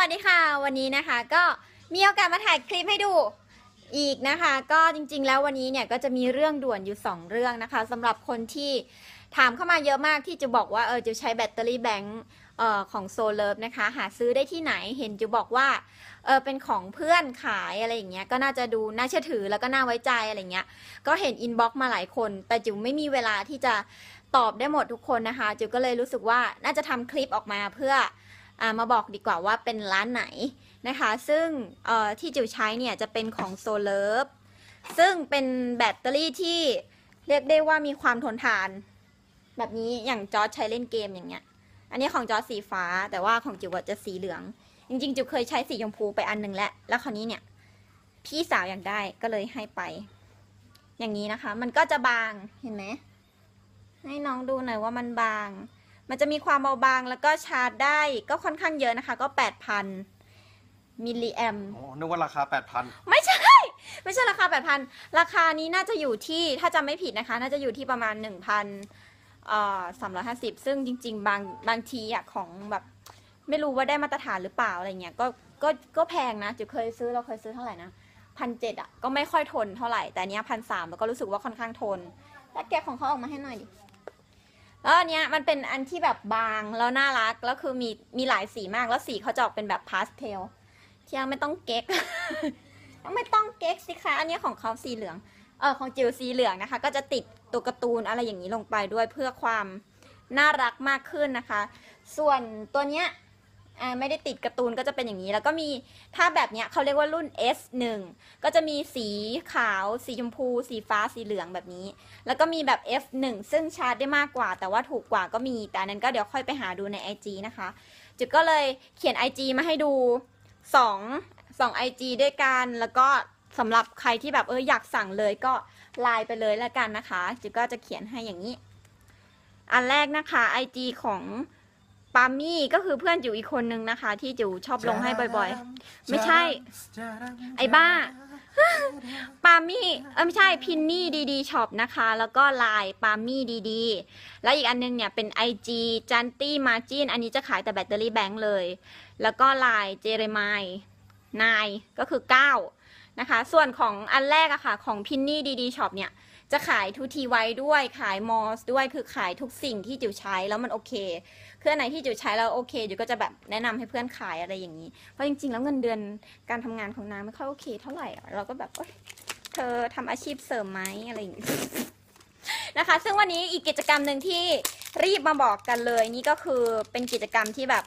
วัสดีค่ะ วันนี้นะคะก็มีโอกาสมาถ่ายคลิปให้ดูอีกนะคะ ก็จริงๆ แล้ววันนี้เนี่ยก็จะมีเรื่องด่วนอยู่ 2 เรื่องนะคะสำหรับคนที่ถามเข้ามาเยอะมากที่จะบอกว่าเออจะใช้แบตเตอรี่แบงค์ของโซเลิฟนะคะ หาซื้อได้ที่ไหนเห็นจะบอกว่าเออเป็นของเพื่อนขายอะไรอย่างเงี้ยก็น่าจะดูน่าเชื่อถือแล้วก็น่าไว้ใจอะไรเงี้ยก็เห็นอินบ็อกซ์มาหลายคน แต่จิ๋วไม่มีเวลาที่จะตอบได้หมดทุกคนนะคะจิ๋วก็เลยรู้สึกว่าน่าจะทำคลิปออกมาเพื่อ มาบอกดีกว่าว่าเป็นร้านไหนนะคะ ซึ่งที่จิวใช้เนี่ยจะเป็นของโซเลิฟซึ่งเป็นแบตเตอรี่ที่เรียกได้ว่ามีความทนทาน แบบนี้อย่างจอร์จใช้เล่นเกมอย่างเงี้ย อันนี้ของจอร์จสีฟ้า แต่ว่าของจิวจะสีเหลือง จริงๆ จิวเคยใช้สีชมพูไปอันหนึ่งแล้ว แล้วคราวนี้เนี่ย พี่สาวอยากได้ก็เลยให้ไป อย่างนี้นะคะ มันก็จะบางเห็นไหมให้น้องดูหน่อยว่ามันบาง มันจะมีความเบาบางแล้วก็ชาร์จได้ก็ค่อนข้างเยอะนะคะ ก็ 8,000 มิลลิแอมโอ้นึกว่าราคา 8,000 ไม่ใช่ ไม่ใช่ราคา 8,000 ราคานี้น่าจะอยู่ที่ถ้าจำไม่ผิดนะคะ น่าจะอยู่ที่ประมาณ 1,000เอ่อ350 ซึ่งจริง ๆ บางบางทีอะของแบบไม่รู้ว่าได้มาตรฐานหรือเปล่าอะไรเงี้ยก็ก็ก็แพงนะจิ๋วเคยซื้อเราเคยซื้อเท่าไหร่นะพันเจ็ดอะก็ไม่ค่อยทนเท่าไหร่แต่อันเนี้พันสามแล้วก็รู้สึกว่าค่อนข้างทน แล้วแกะของเขาออกมาให้หน่อยดิ แล้วอันเนี้ยมันเป็นอันที่แบบบางแล้วน่ารักแล้วคือมีมีหลายสีมากแล้วสีเขาจะออกเป็นแบบพาสเทลที่ยังไม่ต้องเก๊ก ไม่ต้องเก๊กสิคะอันนี้ของเขาสีเหลืองเออของจิวสีเหลืองนะคะ ก็จะติดตัวการ์ตูนอะไรอย่างนี้ลงไปด้วยเพื่อความน่ารักมากขึ้นนะคะ ส่วนตัวเนี้ย อ่าไม่ได้ติดการ์ตูนก็จะเป็นอย่างนี้ แล้วก็มีถ้าแบบเนี้ยเขาเรียกว่ารุ่น S1 ก็จะมีสีขาว สีชมพู สีฟ้าสีเหลืองแบบนี้ แล้วก็มีแบบ F1 ซึ่งชาร์จได้มากกว่า แต่ว่าถูกกว่าก็มี แต่นนั้นก็เดี๋ยวค่อยไปหาดูใน IG นะคะ จุดก็เลยเขียน IG มาให้ดู2 2 IG ด้วยกัน แล้วก็สำหรับใครที่แบบเอออยากสั่งเลยก็ไลน์ไปเลยแล้วกันนะคะจุดก็จะเขียนให้อย่างนี้ อันแรกนะคะ IG ของ ปามี่ก็คือเพื่อนจิ๋วอีกคนนึงนะคะ ที่จิ๋วชอบลงให้บ่อยๆ ไม่ใช่ ไอ้บ้า ปามี่เออไม่ใช่พินนี่ดีดีช็อปนะคะ แล้วก็ไลน์ปามี่ดีดีแล้วอีกอันนึงเนี่ยเป็น IG จันตี้มาจินอันนี้จะขายแต่แบตเตอรี่แบงค์เลย แล้วก็ไลน์เจเรมายนายก็คือ 9 นะคะ ส่วนของอันแรกอะค่ะ ของพินนี่ดีดีช็อปเนี่ย จะขายทูทีไว้ด้วยขายมอสด้วยคือขายทุกสิ่งที่จิ๋วใช้แล้วมันโอเคคืออันไหนที่จิ๋วใช้แล้วโอเคจิ๋วก็จะแบบแนะนำให้เพื่อนขายอะไรอย่างนี้ เพราะจริงๆ แล้วเงินเดือนการทำงานของนางไม่ค่อยโอเค เท่าไหร่เราก็แบบเธอทำอาชีพเสริมไหมอะไรอย่างนี้นะคะ ซึ่งวันนี้อีกกิจกรรมหนึ่งที่รีบมาบอกกันเลย นี่ก็คือเป็นกิจกรรมที่แบบ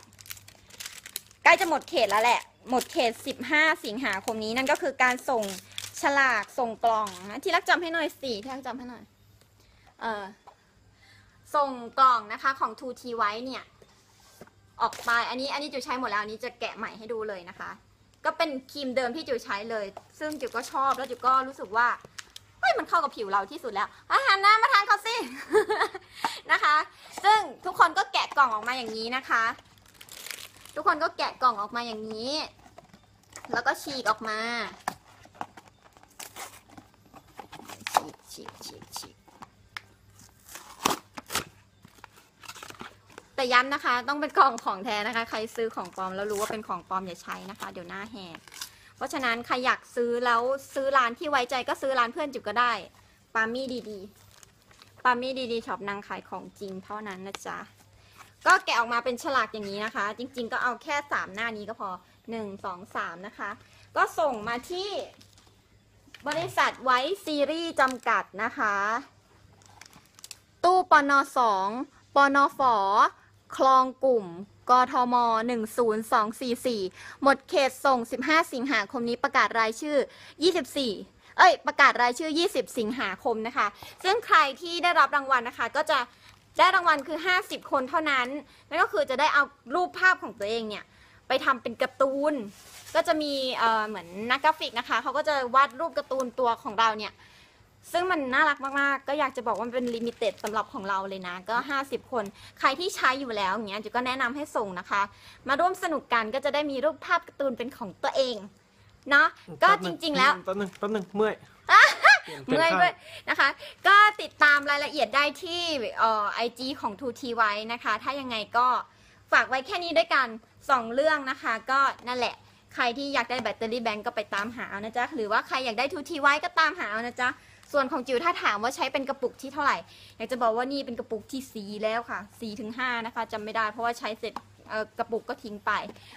ใกล้จะหมดเขตแล้วแหละ หมดเขต 15 สิงหาคมนี้นั่นก็คือการส่ง ฉลากส่งกล่องนะที่รักจำให้หน่อยสิที่รักจำให้หน่อยเออส่งกล่องนะคะของ 2T ไว้เนี่ย ออกไปอันนี้อันนี้จิวใช้หมดแล้วอันนี้จะแกะใหม่ให้ดูเลยนะคะ ก็เป็นครีมเดิมที่จิวใช้เลย ซึ่งจิวก็ชอบแล้วจิวก็รู้สึกว่าเฮ้ยมันเข้ากับผิวเราที่สุดแล้วอาหารน้ามาทานเขาสินะคะ ซึ่งทุกคนก็แกะกล่องออกมาอย่างนี้นะคะ ทุกคนก็แกะกล่องออกมาอย่างนี้ แล้วก็ฉีกออกมา ฉีกฉีกฉีกแต่ย้ำนะคะ ต้องเป็นกล่องของแท้นะคะ ใครซื้อของปลอมแล้วรู้ว่าเป็นของปลอมอย่าใช้นะคะ เดี๋ยวหน้าแหกเพราะฉะนั้นใครอยากซื้อแล้วซื้อร้านที่ไว้ใจก็ซื้อร้านเพื่อนจุกก็ได้ปามี่ดีๆปามี่ดีๆช็อปนางขายของจริงเท่านั้นนะจ๊ะก็แกะออกมาเป็นฉลากอย่างนี้นะคะ จริง ๆ ก็เอาแค่สามหน้านี้ก็พอหนึ่งสองสามนะคะ ก็ส่งมาที่ บริษัทไว้ซีรีส์จำกัดนะคะ ตู้ปนสองปนฝคลองกลุ่ม กทม 10244 หมดเขตส่ง 15 สิงหาคมนี้ประกาศรายชื่อ 24 เอ้ย ประกาศรายชื่อ 20 สิงหาคมนะคะ ซึ่งใครที่ได้รับรางวัลนะคะ ก็จะได้รางวัลคือ 50 คนเท่านั้น นั่นก็คือจะได้เอารูปภาพของตัวเองเนี่ย ไปทำเป็นการ์ตูน ก็จะมีเอ่อเหมือนนักกราฟิกนะคะเขาก็จะวาดรูปการ์ตูนตัวของเราเนี่ย ซึ่งมันน่ารักมากๆ ก็อยากจะบอกว่ามันเป็นลิมิเต็ดสำหรับของเราเลยนะ ก็ 50 คน ใครที่ใช้อยู่แล้วอย่างเงี้ยจุก็แนะนำให้ส่งนะคะ มาร่วมสนุกกันก็จะได้มีรูปภาพการ์ตูนเป็นของตัวเองเนาะก็จริงๆแล้วแป๊บนึงแป๊บนึงเมื่อยปลี่นเมื่อยข้างด้วยนะคะ ก็ติดตามรายละเอียดได้ที่เอ่อไอจีของ 2T ไว้นะคะ ถ้ายังไงก็ ฝากไว้แค่นี้ด้วยกันสองเรื่องนะคะ ก็นั่นแหละ ใครที่อยากได้แบตเตอรี่แบงก์ก็ไปตามหาเอานะจ๊ะหรือว่าใครอยากได้ทูทีไว้ก็ตามหาเอานะจ๊ะส่วนของจิ๋วถ้าถามว่าใช้เป็นกระปุกที่เท่าไหร่ อยากจะบอกว่านี่เป็นกระปุกที่สีแล้วค่ะ4ีถึงหนะคะจำไม่ได้เพราะว่าใช้เสร็จกระปุกก็ทิ้งไป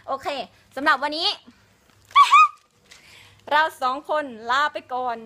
โอเคสำหรับวันนี้ เราสองคนลาไปก่อน